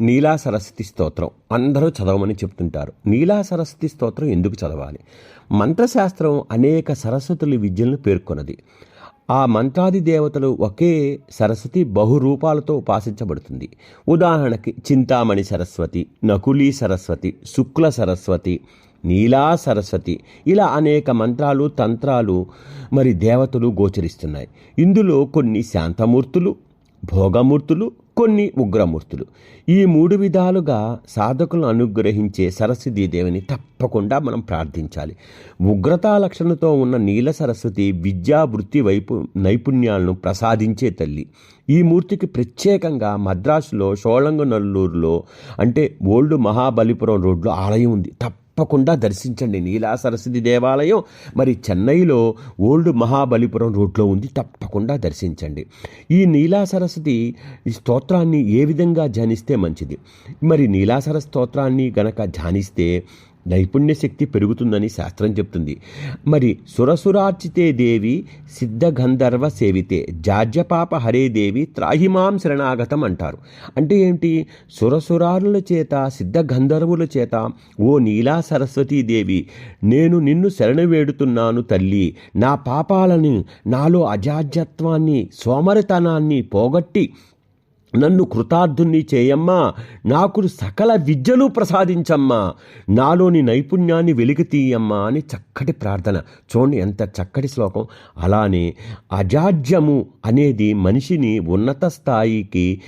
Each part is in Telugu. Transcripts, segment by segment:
నీలా సరస్వతి స్తోత్రం. అందరూ చదవమని చెప్తుంటారు. నీలా సరస్వతి స్తోత్రం ఎందుకు చదవాలి? మంత్రశాస్త్రం అనేక సరస్వతుల విద్యలను పేర్కొన్నది. ఆ మంత్రాది దేవతలు ఒకే సరస్వతి బహురూపాలతో ఉపాసించబడుతుంది. ఉదాహరణకి చింతామణి సరస్వతి నకులీ సరస్వతి శుక్ల సరస్వతి నీలా సరస్వతి ఇలా అనేక మంత్రాలు తంత్రాలు మరి దేవతలు గోచరిస్తున్నాయి. ఇందులో కొన్ని శాంతమూర్తులు భోగమూర్తులు కొన్ని ఉగ్రమూర్తులు. ఈ మూడు విధాలుగా సాధకులను అనుగ్రహించే సరస్వతీ దేవిని తప్పకుండా మనం ప్రార్థించాలి. ఉగ్రతా లక్షణతో ఉన్న నీల సరస్వతి విద్యా వృత్తి వైపు నైపుణ్యాలను ప్రసాదించే తల్లి. ఈ మూర్తికి ప్రత్యేకంగా మద్రాసులో షోళంగనల్లూరులో అంటే ఓల్డ్ మహాబలిపురం రోడ్లో ఆలయం ఉంది. తప్పకుండా దర్శించండి. నీలా సరస్వతి దేవాలయం మరి చెన్నైలో ఓల్డ్ మహాబలిపురం రోడ్లో ఉంది. తప్పకుండా దర్శించండి. ఈ నీలా సరస్వతి ఈ స్తోత్రాన్ని ఏ విధంగా ధ్యానిస్తే మంచిది? మరి నీలాసర స్తోత్రాన్ని గనక ధ్యానిస్తే నైపుణ్య శక్తి పెరుగుతుందని శాస్త్రం చెప్తుంది. మరి సురసురార్చితే దేవి సిద్ధ గంధర్వ సేవితే జాజ్యపాప హరే దేవి త్రాహిమాం శరణాగతం అంటారు. అంటే ఏంటి? సురసురారుల చేత సిద్ధగంధర్వుల చేత ఓ నీలా సరస్వతీదేవి నేను నిన్ను శరణ వేడుతున్నాను తల్లి నా పాపాలని నాలో అజాజ్యత్వాన్ని సోమరితనాన్ని పోగొట్టి నన్ను కృతార్థుణ్ణి చేయమ్మా. నాకు సకల విద్యలు ప్రసాదించమ్మా. నాలోని నైపుణ్యాన్ని వెలికి తీయమ్మా అని చక్కటి ప్రార్థన. చూడండి ఎంత చక్కటి శ్లోకం. అలానే అజాడ్యము అనేది మనిషిని ఉన్నత స్థాయికి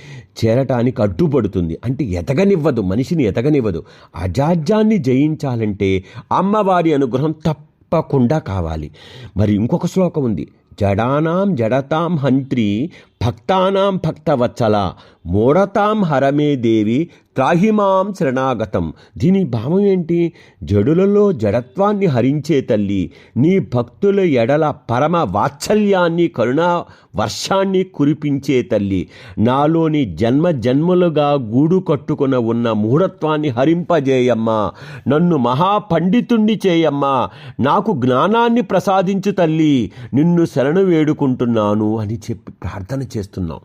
చేరటానికి అడ్డుపడుతుంది. అంటే ఎదగనివ్వదు మనిషిని ఎదగనివ్వదు. అజాడ్యాన్ని జయించాలంటే అమ్మవారి అనుగ్రహం తప్పకుండా కావాలి. మరి ఇంకొక శ్లోకం ఉంది. జడానాం జడతాం హంత్రి భక్తానాం భక్తవత్సల మూఢతాం హరమే దేవి త్రాహిమాం శరణాగతం. దీని భావం ఏంటి? జడులలో జడత్వాన్ని హరించే తల్లి నీ భక్తుల ఎడల పరమ వాత్సల్యాన్ని కరుణా వర్షాన్ని కురిపించే తల్లి నాలోని జన్మ జన్మలుగా గూడు కట్టుకున ఉన్న మూఢత్వాన్ని హరింపజేయమ్మా. నన్ను మహాపండితుణ్ణి చేయమ్మా. నాకు జ్ఞానాన్ని ప్రసాదించు తల్లి. నిన్ను శరణు వేడుకుంటున్నాను అని చెప్పి ప్రార్థన చేస్తున్నాం.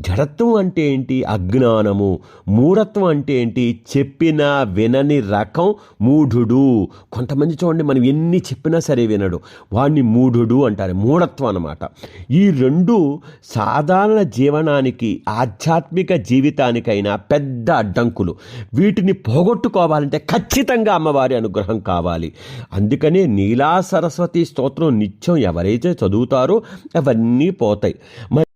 జడత్వం అంటే ఏంటి? అజ్ఞానము. మూఢత్వం అంటే ఏంటి? చెప్పిన వినని రకం మూఢుడు. కొంతమంది చూడండి మనం ఎన్ని చెప్పినా సరే వినడు. వాడిని మూఢుడు అంటారు. మూఢత్వం అన్నమాట. ఈ రెండు సాధారణ జీవనానికి ఆధ్యాత్మిక జీవితానికైనా పెద్ద అడ్డంకులు. వీటిని పోగొట్టుకోవాలంటే ఖచ్చితంగా అమ్మవారి అనుగ్రహం కావాలి. అందుకనే నీలా సరస్వతి స్తోత్రం నిత్యం ఎవరైతే చదువుతారో అవన్నీ పోతాయి. మరి